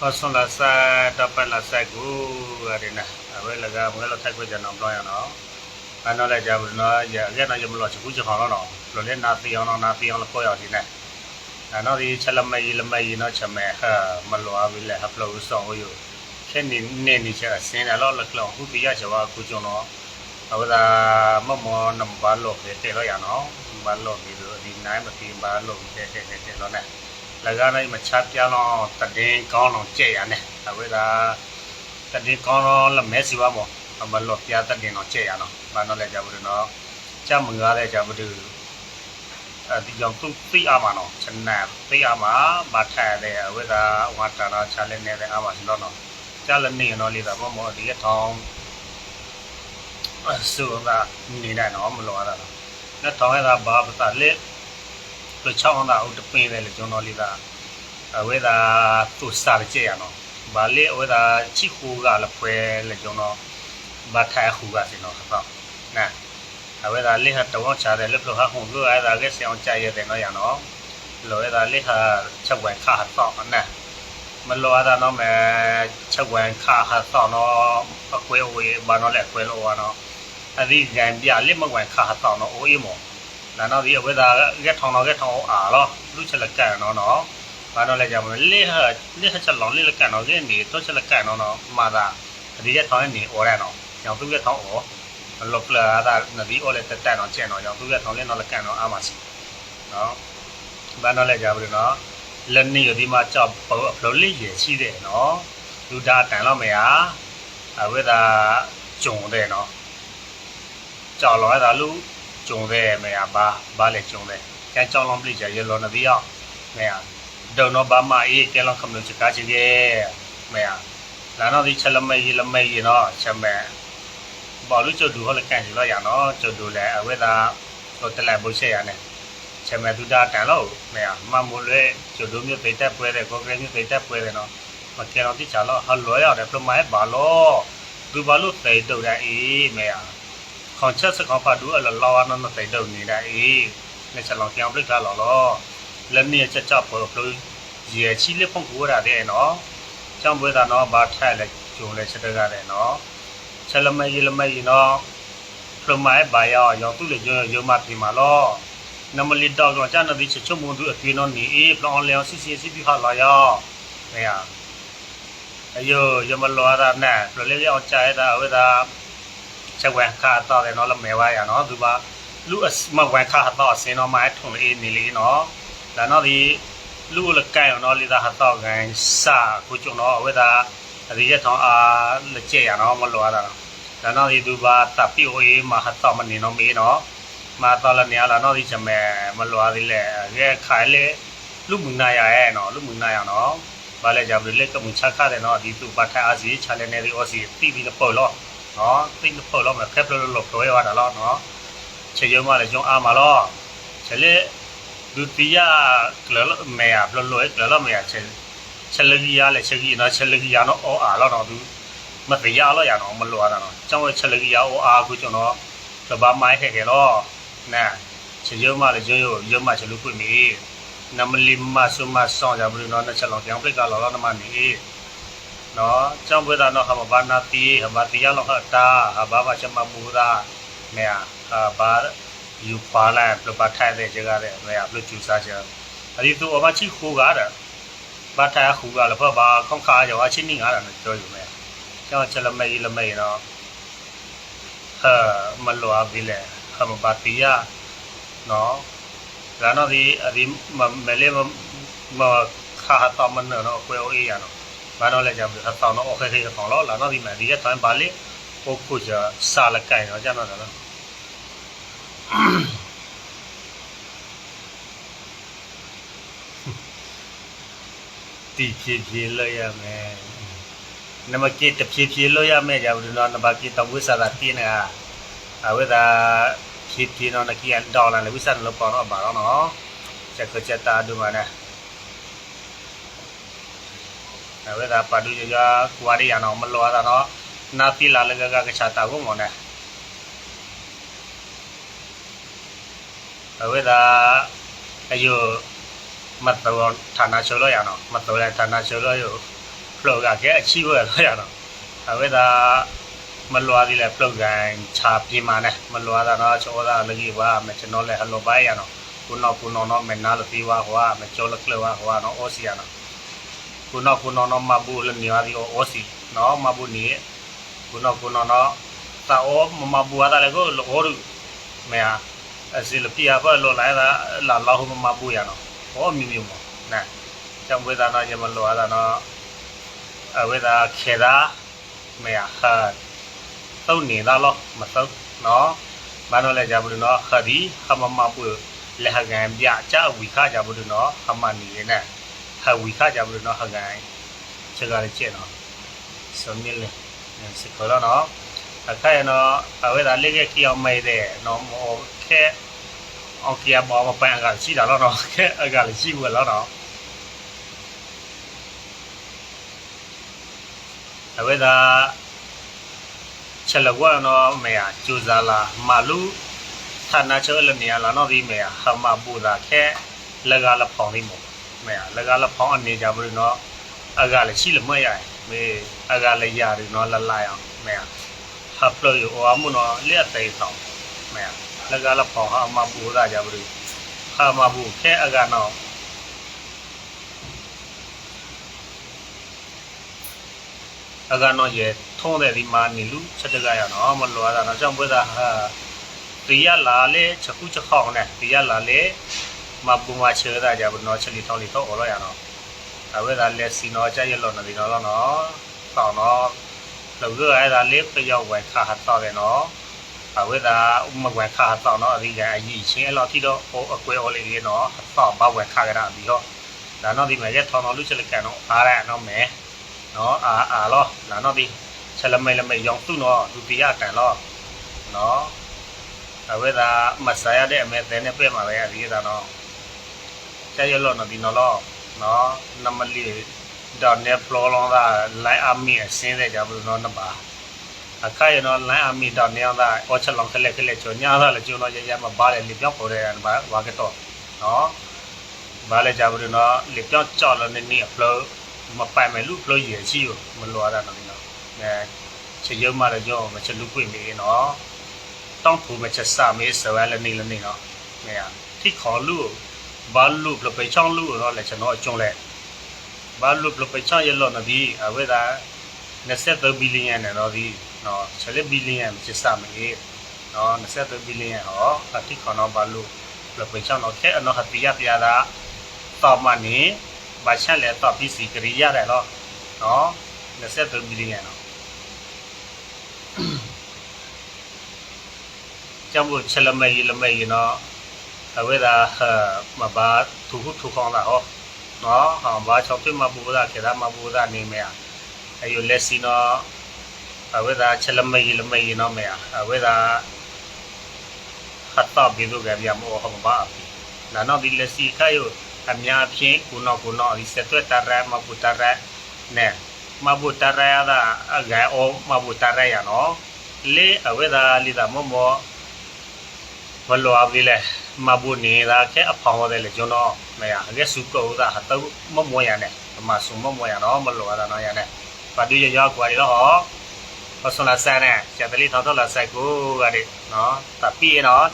ဟောဆွန်လာစာတော့ပန်လာဆိုင်ကိုရတယ်နာအဝဲလကမွေးလောက်ထိုက်ခွကြအောင်ပြောရအောင်အနော်လည်းကြဘူးနော်ရရနော်ရမလို့ချခုချခေါတော့နော်လောလဲနာတီအောင်နာတီအောင်လို့ပြောရဒီနဲ့အနော်ဒီချက်လမယီလမယီနော်ချက်မဲဟာမလောအဝိလဲဟပ်လို့ဆောင်းယူခဲနေနေနေချစင်းတယ်လို့လကလောခုပြရချဝခုကျွန်တော်အဝဒါမမောနံပါတ်လို့ပဲတဲ့လို့ရနော်ဘာလို့ဒီလိုဒီနိုင်မတင်ဘာလို့တဲ့တဲ့တဲ့လို့နဲ့ လကနိုင်မချပြလောတည်င်းကောင်းလောကြဲ့ရနဲ့အဝေသာတည်င်းကောင်းလောလမဲစီပါမောအမလောပြတည်င်းတော့ကြဲ့ရနော်ဘာနော်လဲကြဘူးနော်ကြမငားလဲကြဘူးအဲဒီကြောင့်သူသိအမှာနော်ချနပ်သိအမှာမထားတဲ့အဝေသာဝါတာနာချလဲနေတဲ့အမှာစတော့နော်ကြလည်းနေနော်လေဒါမောမောဒီရထောင်းအဆူကနေတဲ့နော်မလောရတာနော်လက်ထောင်းရတာဘာပ တာလက် lo chao da o de pin le jo no li da a we da tu sa le che ya no ba le we da chi khu ga le pwe le jo no ba tha khu ga si no ha na a we da le ha to cha de le plo ha hu lo a da ge se on cha ye de no ya no lo we da le ha cha wa kha ha to na မလောရတာနော်မဲချက်ဝမ်ခါဟာသောနော်အကွဲဝေးဘာနော်လဲကွဲလို့ဝါနော်အဒီကြံပြလက်မဝမ်ခါဟာသောနော်အိုးအေးမော နာနော်ဒီအဝဲသာကထောင်းတော့ကထောင်းအာလောလူချက်လက်ကန်နော်နော်ဘာတော့လဲကြမလဲလေဟာလေဟာချက်လောင်းလေလက်ကန်တော့ကနေတော့ချက်လက်ကန်နော်နော်မာသာဒီကထောင်းနေအော်ရနော်ရောင်သူကထောင်းအော်လောပလာဒါနဒီအော်လက်တက်တန်တော့ကျန်တော့ရောင်သူကထောင်းလေနော်လက်ကန်တော့အာမစီနော်ဘာတော့လဲကြဘူးနော်လက်နေဒီမှာကြောက်ပေါ်အဖလို့လေးရရှိတယ်နော်လူဒါတန်တော့မရအဝဲသာဂျုံတယ်နော်ကြောက်လောရတာလူ ကျုံတဲ့မရပါဘာလဲကျုံတဲ့ကျန်ကြောင်းလုံးပြကြရလောနဒီယောမရဒေါ်နောဘာမအေးကဲလောကမလို့ချကာချင်ရဲ့မရလာတော့ဒီချက်လမဲရလမဲရနော်ချက်မဲဘာလို့ကျဒူဟောလကန်ကြလို့ရနော်ကျဒူလဲအဝဲသာတော့တလဲဘုရှေရနဲ့ချက်မဲဒူတာတန်လို့မရမမိုလဲကျဒူမျိုးတိတ်တက်ပွဲတဲ့ကိုကလေးမျိုးတိတ်တက်ပွဲတဲ့နော်မကဲတော့တိချ ခေါချက်စကောဖာဒူအလလောဝနနတိတ်တုံနေတာအေးလက်ချက်လောင်ပြောင်းပလိတ်ထားလောလောလက်နေချက်ချပေါ်ဖလို့ရေချီလက်ဖုန်ကိုရတဲ့နော်ကျောင်းပွဲတာနော်ဘာထိုက်လက်ကျုံလက်ချက်တကားတဲ့နော်ချက်လမဲရလမဲရနော်ဖလို့မိုင်းဘာရောရောသူ့လေရုံရုံမပြမှာလောနမလီတော့တော့ကျန်တဲ့ချက်ချုံမွန်သူအသွေးနော်နေအေးပလောင်လျောင်စစ်စစ်စစ်ပြီးဟာလာရောနေရအယောရမလောရတဲ့ဖလို့လေရောက်ကြရတာဝေတာ ချက်ဝဲခါတော့တယ်နော်လမဲဝါရနော်သူပါလူအမဝဲခါတော့စင်းတော့မိုင်းထုံလေးနေလေးနော်ဒါတော့ဒီလူလကိုင်နော်လိဒါဟတော့ကန်စာကိုကျုံတော့ဝဲတာဒီရထောင်းအားလက်ကျရနော်မလောရတာဒါတော့ဒီသူပါတပ်ပြိုအေးမဟတော့မနေနော်မေးနော်မာတော့လည်းနေလာနော်ဒီချမဲမလောရသေးလေရဲခိုင်လေလူမနာရရဲ့နော်လူမနာရနော်ဘာလဲကြဘူးလက်ကမှုချခတယ်နော်ဒီသူပါထားအစီချလဲနေဒီအော်စီတီဗီတော့ပေါ်လို့ နော်သိနေဖို့လို့မခက်လို့လို့ပြောရတာလို့နော်ချေရုံမလည်းကျုံအားမလို့ချလေဒုတိယကလမေယာဘလလို့ကလမေယာချေချလကြီးရလေချကြီးနော်ချလကြီးရနော်အော်အားလို့တော့သူမတရားလို့ရတော့မလို့ရတာနော်ကျောင်းဝဲချလကြီးရအော်အားကိုကျွန်တော်တဘာမိုင်းခဲ့ခဲ့လို့နာချေရုံမလည်းကျုံရုံမချလူခွင့်မီနမလီမဆုမဆောင်ကြဘူးနော်နှစ်ချက်လုံးပြောင်းပလက်ကလောလောနမနီ နော်ကျောင်းပွဲသားနော်ဟာဘာနာတီဟာဘာတီရလောဟာတာဟာဘာဘာချမမူရာနေဟာဘာယူပါလာပပထိုင်တဲ့ကြတဲ့နေရာပလူချူစားချာအဒီသူအမချီခိုးကားတာဘာထာခိုးကားလည်းဘာခေါခါရောအချင်းနေငါတာနဲ့ပြောယူမယ်ကျောင်းချက်လမေးလမေးနော်ဟာမလောအဘိလေဟာဘာတီရနော်လာနော်ဒီအဒီမလဲမခါတော့မနော်ကွယ်အေးရနော် ဘာတော့လဲကြဘူးအတောင်းတော့โอเค ခေကောင်တော့လာတော့ဒီမှာဒီကတိုင်းပါလေဟိုခုချာစာလကိုင်တော့ကျတော့နော်တီဖြည်းဖြည်းလို့ရမယ်နမကိတဖြည်းဖြည်းလို့ရမယ်ကြဘူးနော်နမကိတဝိသတာတင်းနေအဝိဒါဖြည်းဖြည်းတော့နကိဒေါ်လာလေဝိသလို့ပေါ်တော့ပါတော့နော်ချက်ချက်တာဒုမနာ ဝေဒပါဒုရကွာရီယနောမလောတာနော်နာတိလာလကကကချတာကိုမနေဝေဒအယုမတ်တော်ဌာနချိုလို့ရနော်မတ်တော်ဌာနချိုလို့ယလောကကဲအချီဝဲခရတော့အဝဲသာမလွားသေးလဲပလုတ်ကန်ချာပြင်းမာနဲ့မလွားတာတော့ချောတာလကြီးဝါမကျွန်တော်လဲဟလိုပိုင်းရတော့ကုနော်ကုနော်နော်မနာလတီဝါဟွာမကျော်လကလဝါဟွာနော်အော်စီရနော် ကုနော်ကုနော်နော်မဘူးလနေဝါဒီအော်စီနော်မဘူးနေကုနော်ကုနော်နော်တာအောမမဘူးရတာလေကိုလောရူမေယာအစီလပြာပါလောလာတာလာလာဟမမဘူးရနော်ဟောမြူမြူမနာကြောင့်ဝေဒနာရမလောရတာနော်အဝေဒခေတာမေယာဟာတုံနေတာလောမတုံနော်ဘာလို့လဲကြဘူးနော်ခဒီဟမမဘူးလေဟကန်ပြကြဝီခကြဘူးနော်ဟမနီနေဟ ဝီခကြဘူးနော်ဟကန်ချက်ကြရချက်နော်စုံမြလေစကလောနော်အခါရနော်အဝေဒလေးကကြောင်မိတဲ့နော်မောခဲအောင်ပြမောမပန်းကရှိတာလောနော်ခဲအကလည်းရှိဘူးလောနော်အဝေဒချက်လကွာနော်မေယာကျူဇာလာမာလူဌာနချောလနေရလာနော်ဒီမေယာဟမပူတာခဲလကလဖောင်းဒီမို့ မေယာလကလဖောင်းအနေကြဘူးနော်အကလည်းရှိလမရမေအကလည်းရတယ်နော်လလာအောင်မေယာဟပ်လို့ရောအမှုနော်လက်သိဆောင်မေယာလကလဖောင်းဟာမပူတာကြဘူးဟာမပူခဲအကနော်အကနော်ရဲ့ထုံးတဲ့ဒီမာနီလူချက်တကရနော်မလောရတာနော်ကြောင့်ဘွေးတာဟာတီရလာလေချက်ခုချက်ခေါင်းနဲ့တီရလာလေ မပူမချေတာကြဘူးနော်ချက်လီထောင်းလီတော့အော်ရရနော်အဝဲတာလက်စီနော်ကြရလောနော်ဒီနော်နော်ဆောင်းနော်လောကအဲ့ဒါလေးပယောက်ဝဲခါဟတ်တော့တယ်နော်အဝဲတာမဝဲခါဟတ်တော့နော်အဒီကအကြီးချင်းအဲ့လောက်ထိတော့ဟိုအကွဲအော်လေးရေနော်ဆောင်းဘဝဲခါကြတာပြီးတော့ဒါနော်ဒီမှာရက်ထောင်းတော်လူချက်လက်ကန်တော့အားရနော်မဲနော်အာအာလောဒါနော်ဒီချက်လမိတ်လမိတ်ရောင်သူ့နော်ဒုတိယတန်လောနော်အဝဲတာမဆာရတဲ့အမဲတဲ့နဲ့ပြမှာပဲအဒီဒါနော် ကျရလောနော်ဒီနော်လောနော်နမလီဒါနဲ့ပလောလောတာလိုက်အမီအစင်းတဲ့ကြဘူးနော်နပါအခါရနော်လိုင်းအမီတော့နေအောင်တာအောချက်လောင်ခလက်ခလက်ချောညာတာလေကျွန်းတော့ရရမပါလေလေပြောင်းပေါ်တယ်ဘာဘာကတော့နော်ဘာလဲကြဘူးနော်လေပြောင်းကြောက်လို့နေနေအဖလို့မပိုင်မယ်လူဖလို့ရရှိကိုမလွာတာနော်နော်အဲချေရုံမလည်းကြောမချက်လူပွင့်နေနော်တောင်းဖို့မချက်စမေးစဝဲလည်းနေလည်းနေနော်နေရထိခေါ်လူဘာ လူပပချောင်းလူတော့လည်းကျွန်တော်အကျုံးလဲဘာလူပပချောင်းရလို့နဒီအဝဲတာ23ဘီလီယံနဲ့တော့ဒီနော်7ဘီလီယံချက်စမေးနော်23ဘီလီယံဟောအတိခေါ်တော့ဘာလူပပချောင်းတော့ခဲအနော်ဟတိယပြာတာတော့မနေဘာချက်လဲတော့ပြီးစီကရိရတယ်နော်နော်23ဘီလီယံနော်ကြောင့်ချက်လမဲလမဲနော် အဝဲတာမဘာသူခုသူခေါင်းလာဟောနော်ဟာဘာချောင်းပြမပူတာခေတာမပူတာနေမရအယိုလက်စီနော်အဝဲတာချက်လမဲလမဲနော်မရအဝဲတာဟတ်တော့ပြီးတော့ကြပြမောဟမဘာနာနော်ဒီလက်စီခိုင်အများဖြင့်ကုနောကုနောဒီစက်သွက်တရမပူတရနဲ့မပူတရရတာအဂဲအောမပူတရရနော်လေအဝဲတာလီတာမောမောဘလောအဗီလေမဘူနေတာကဲအဖောင်းရတယ်လေ ကျွန်တော်မရအကဲစုကောတာဟတော့မမွရနဲ့မဆုမမွရတော့မလောရတော့ရနဲ့ပါတူရရောက်ကွာရတော့ဟောဟောဆလာဆန်နဲ့ကျတလီထောက်တော့လာဆိုင်ကိုကလေနော်တပီနော်